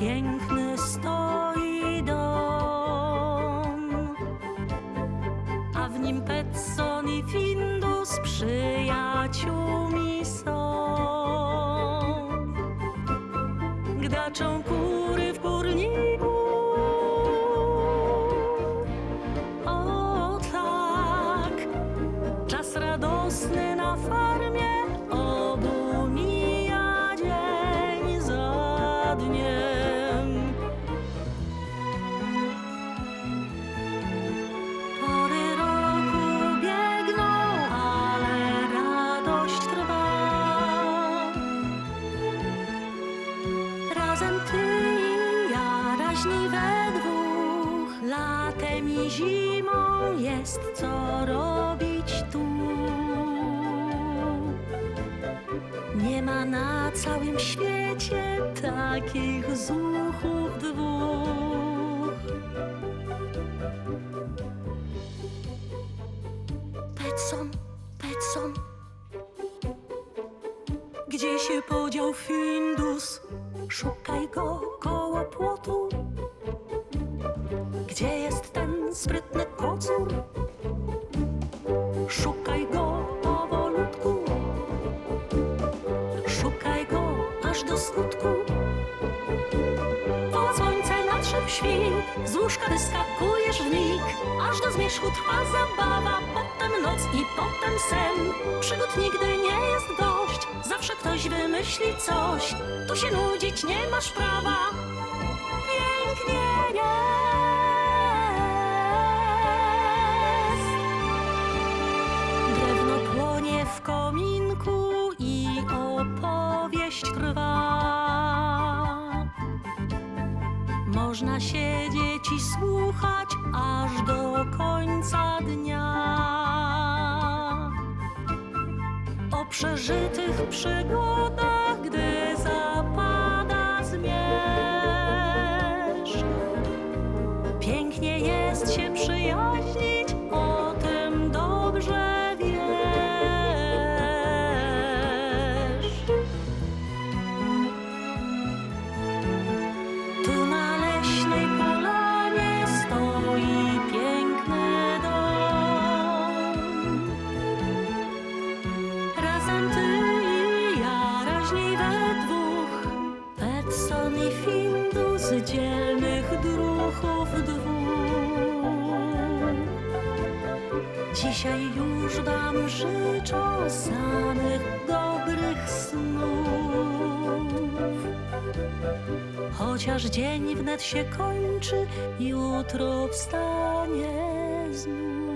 piękny stoi dom, a w nim Petson i Findus przyjaciółmi są. Gdaczą kury w kurniku, o tak, czas radosny na fali. Razem ty i ja, raźni we dwóch, latem i zimą jest co robić tu. Nie ma na całym świecie takich zuchów dwóch. Petson, Petson. Się podział Findus? Szukaj go koło płotu. Gdzie jest ten sprytny kocur? Szukaj go powolutku. Szukaj go aż do skutku. Po słońce nadszedł świt, z łóżka wyskakujesz w mig, aż do zmierzchu trwa zabawa, i potem sen. Przygód nigdy nie jest dość, zawsze ktoś wymyśli coś, tu się nudzić nie masz prawa. Pięknie jest. Drewno płonie w kominku i opowieść trwa. Można siedzieć i słuchać aż do końca dnia. Przeżytych przygodach, gdy zapada zmierzch. Pięknie jest się przyjaźnić, I Findus, dzielnych druchów dwóch. Dzisiaj już wam życzą samych dobrych snów. Chociaż dzień wnet się kończy, jutro wstanie znów.